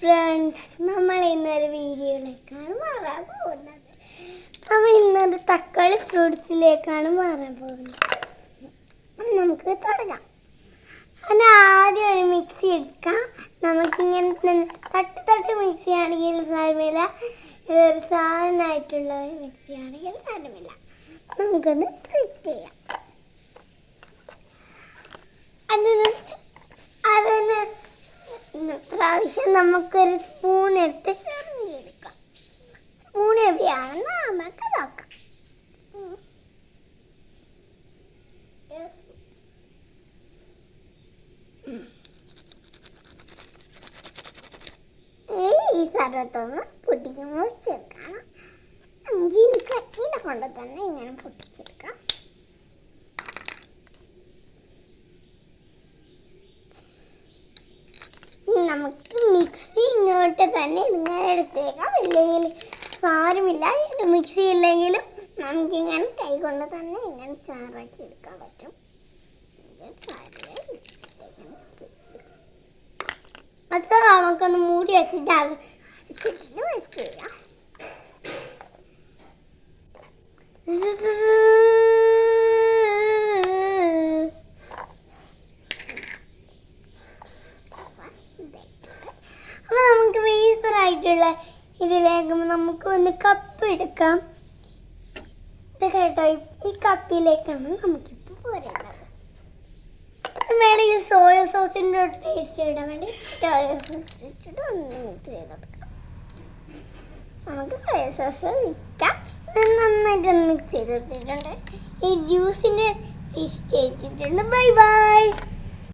Friends നമ്മൾ ഇന്നൊരു വീഡിയോയിലേക്കാണ് മാറാൻ പോകുന്നത്. നമ്മൾ ഇന്നൊരു തക്കാളി ഫ്രൂട്ട്സിലേക്കാണ് മാറാൻ പോകുന്നത്. നമുക്ക് തുടങ്ങാം. അതിന് ആദ്യം ഒരു മിക്സി എടുക്കാം. നമുക്കിങ്ങനെ തട്ടി തട്ടി മിക്സി ആണെങ്കിൽ സാരമില്ല. സാധനമായിട്ടുള്ള മിക്സി ആണെങ്കിൽ സാരമില്ല. നമുക്കൊന്ന് സെറ്റ് ചെയ്യാം. പ്രാവശ്യം നമുക്കൊരു സ്പൂൺ എടുത്ത് എടുക്കാം സ്പൂൺ എവിടെയാണെന്ന് നമുക്ക് നോക്കാം. ഈ സർവത്തൊന്ന് പൊട്ടിക്ക് മുറിച്ചെടുക്കാം നമുക്ക് കൊണ്ട് തന്നെ ഇങ്ങനെ പൊട്ടിച്ചെടുക്കാം. നമുക്ക് മിക്സി ഇങ്ങോട്ട് തന്നെ ഇങ്ങനെ എടുത്തേക്കാം. ഇല്ലെങ്കിൽ സാരമില്ല. മിക്സി ഇല്ലെങ്കിലും നമുക്കിങ്ങനെ കൈ കൊണ്ട് തന്നെ ഇങ്ങനെ ചാറാക്കി എടുക്കാൻ പറ്റും. അടുത്ത നമുക്കൊന്ന് മൂടി വെച്ചിട്ട് അത് വെച്ചിട്ട് വെച്ച് ചെയ്യാം അപ്പോൾ നമുക്ക് വേസറായിട്ടുള്ള ഇതിലേക്ക് നമുക്ക് ഒന്ന് കപ്പ് എടുക്കാം. ഇത് കേട്ടോ ഈ കപ്പിലേക്കാണ് നമുക്കിപ്പോൾ പോരേണ്ടത്. വേണമെങ്കിൽ സോയ സോസിന്റെ ടേസ്റ്റ് ഇടാൻ വേണ്ടി. സോയ സോസ് ഇട്ടിട്ട് ഒന്ന് മിക്സ് ചെയ്ത് കൊടുക്കാം നമുക്ക് സോയ സോസ് വിൽക്കാം ഇത് നന്നായിട്ടൊന്ന് മിക്സ് ചെയ്ത് കൊടുത്തിട്ടുണ്ട് ഈ ജ്യൂസിന്റെ ടേസ്റ്റ് ചെയ്തിട്ടുണ്ട് ബൈ ബൈ